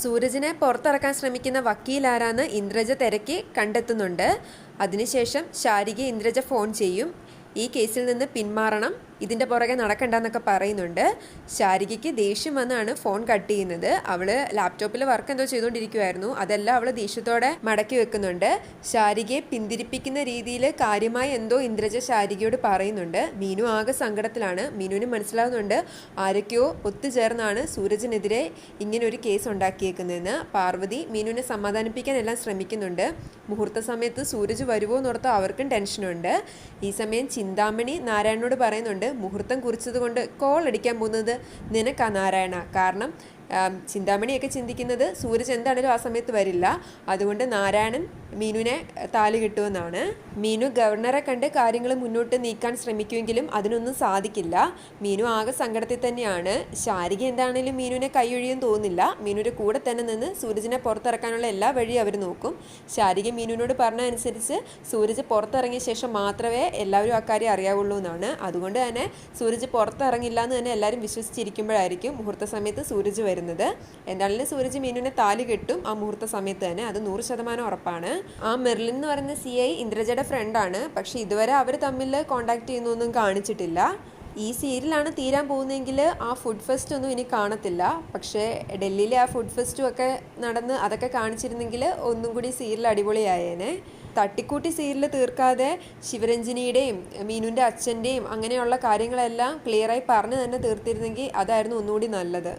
സൂരജിനെ പുറത്തിറക്കാൻ ശ്രമിക്കുന്ന വക്കീലാരാന്ന് ഇന്ദ്രജ തിരക്കി കണ്ടെത്തുന്നുണ്ട്. അതിനുശേഷം ശാരിക ഇന്ദ്രജ ഫോൺ ചെയ്യും. ഈ കേസിൽ നിന്ന് പിന്മാറണം. ഇതിന്റെ പുറകെ നടക്കണ്ടെന്നൊക്കെ പറയുന്നുണ്ട്. ശാരികയ്ക്ക് ദേഷ്യം വന്നാണ് ഫോൺ കട്ട് ചെയ്യുന്നത്. അവൾ ലാപ്ടോപ്പിൽ വർക്ക് എന്തോ ചെയ്തുകൊണ്ടിരിക്കുമായിരുന്നു അതെല്ലാം അവൾ ദേഷ്യത്തോടെ മടക്കി വെക്കുന്നുണ്ട്. ശാരികയെ പിന്തിരിപ്പിക്കുന്ന രീതിയിൽ കാര്യമായി എന്തോ ഇന്ദ്രജ ശാരികയോട് പറയുന്നുണ്ട്. മീനു ആകെ സങ്കടത്തിലാണ്. മീനുവിന് മനസ്സിലാവുന്നുണ്ട്. ആരൊക്കെയോ ഒത്തുചേർന്നാണ് സൂരജിനെതിരെ ഇങ്ങനെ ഒരു കേസ് ഉണ്ടാക്കിയേക്കുന്നതെന്ന്. പാർവതി മീനുവിനെ സമാധാനിപ്പിക്കാൻ എല്ലാം ശ്രമിക്കുന്നുണ്ട്. മുഹൂർത്ത സമയത്ത് സൂരജ് വരുമോ എന്നോർത്ത് അവർക്കും ടെൻഷനുണ്ട് ഈ സമയം ചിന്താമണി നാരായണനോട് പറയുന്നുണ്ട് മുഹൂർത്തം കുറിച്ചതുകൊണ്ട് കോൾ അടിക്കാൻ പോകുന്നത് നിനക്കാ നാരായണ. കാരണം ചിന്താമണിയൊക്കെ ചിന്തിക്കുന്നത് സൂരജ് എന്താണേലും ആ സമയത്ത് വരില്ല. അതുകൊണ്ട് നാരായണൻ മീനുവിനെ താലി കിട്ടുമെന്നാണ്. മീനു ഗവർണറെ കണ്ട് കാര്യങ്ങൾ മുന്നോട്ട് നീക്കാൻ ശ്രമിക്കുമെങ്കിലും അതിനൊന്നും സാധിക്കില്ല. മീനു ആകെ സങ്കടത്തിൽ തന്നെയാണ്. ശാരിക എന്താണെങ്കിലും മീനുവിനെ കൈയൊഴിയും തോന്നില്ല. മീനുവിന്റെ കൂടെ തന്നെ നിന്ന് സൂരജിനെ പുറത്തിറക്കാനുള്ള എല്ലാ വഴിയും അവർ നോക്കും. ശാരിക മീനുവിനോട് പറഞ്ഞ അനുസരിച്ച് സൂരജ് പുറത്തിറങ്ങിയ ശേഷം മാത്രമേ എല്ലാവരും ആ കാര്യം അറിയാവുള്ളൂ എന്നാണ്. അതുകൊണ്ട് തന്നെ സൂരജ് പുറത്തിറങ്ങില്ല എന്ന് തന്നെ എല്ലാവരും വിശ്വസിച്ചിരിക്കുമ്പോഴായിരിക്കും മുഹൂർത്ത സമയത്ത് സൂരജ് വരുന്നത്. എന്താണെങ്കിലും സൂരജ് മീനുവിനെ താലി കെട്ടും ആ മുഹൂർത്ത സമയത്ത് തന്നെ. അത് നൂറ് ശതമാനം ഉറപ്പാണ്. ആ മെർലിൻ എന്ന് പറയുന്ന സി ഐ ഇന്ദ്രജയുടെ ഫ്രണ്ടാണ് പക്ഷെ ഇതുവരെ അവർ തമ്മിൽ കോണ്ടാക്ട് ചെയ്യുന്നൊന്നും കാണിച്ചിട്ടില്ല. ഈ സീരിയലാണ് തീരാൻ പോകുന്നതെങ്കിൽ ആ ഫുഡ് ഫെസ്റ്റ് ഒന്നും ഇനി കാണത്തില്ല. പക്ഷേ ഡൽഹിയിലെ ആ ഫുഡ് ഫെസ്റ്റും ഒക്കെ നടന്ന് അതൊക്കെ കാണിച്ചിരുന്നെങ്കിൽ ഒന്നും കൂടി സീരിയൽ അടിപൊളിയായേനെ. തട്ടിക്കൂട്ടി സീരിയൽ തീർക്കാതെ ശിവരഞ്ജിനിയുടെയും മീനുവിന്റെ അച്ഛന്റെയും അങ്ങനെയുള്ള കാര്യങ്ങളെല്ലാം ക്ലിയറായി പറഞ്ഞ് തന്നെ തീർത്തിരുന്നെങ്കിൽ അതായിരുന്നു ഒന്നുകൂടി നല്ലത്.